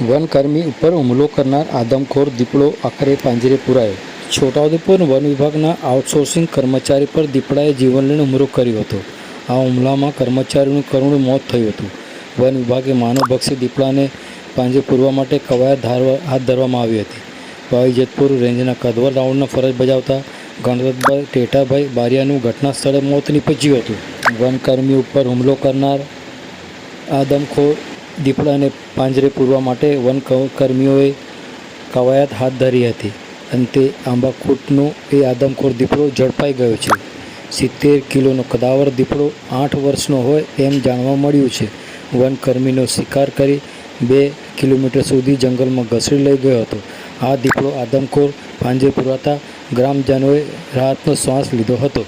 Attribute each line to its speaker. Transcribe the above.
Speaker 1: વનકર્મી ઉપર હુમલો કરનાર આદમખોર દીપડો આખરે પાંજરે પુરાયો. છોટાઉદેપુર વન વિભાગના આઉટસોર્સિંગ કર્મચારી પર દીપડાએ જીવનલેણ હુમલો કર્યો હતો. આ હુમલામાં કર્મચારીનું કરુણ મોત થયું હતું. વન વિભાગે માનવભક્ષી દીપડાને પાંજરે પૂરવા માટે કવાયત હાથ ધરવામાં આવી હતી. ભાઈ જેતપુર, રેન્જના કદવર રાઉન્ડના ફરજ બજાવતા ગણરતભાઈ ટેટાભાઈ બારિયાનું ઘટના સ્થળે મોત નીપજ્યું હતું. વનકર્મી ઉપર હુમલો કરનાર આદમખોર દીપડાને પાંજરે પૂરવા માટે વન કર્મીઓએ કવાયત હાથ ધરી હતી. અંતે આંબાખૂટનો એ આદમખોર દીપડો ઝડપાઈ ગયો છે. સિત્તેર કિલોનો કદાવર દીપડો આઠ વર્ષનો હોય એમ જાણવા મળ્યું છે. વનકર્મીનો શિકાર કરી બે કિલોમીટર સુધી જંગલમાં ઘસડી લઈ ગયો હતો. આ દીપડો આદમખોર પાંજરે પુરાતા ગ્રામજનોએ રાહતનો શ્વાસ લીધો હતો.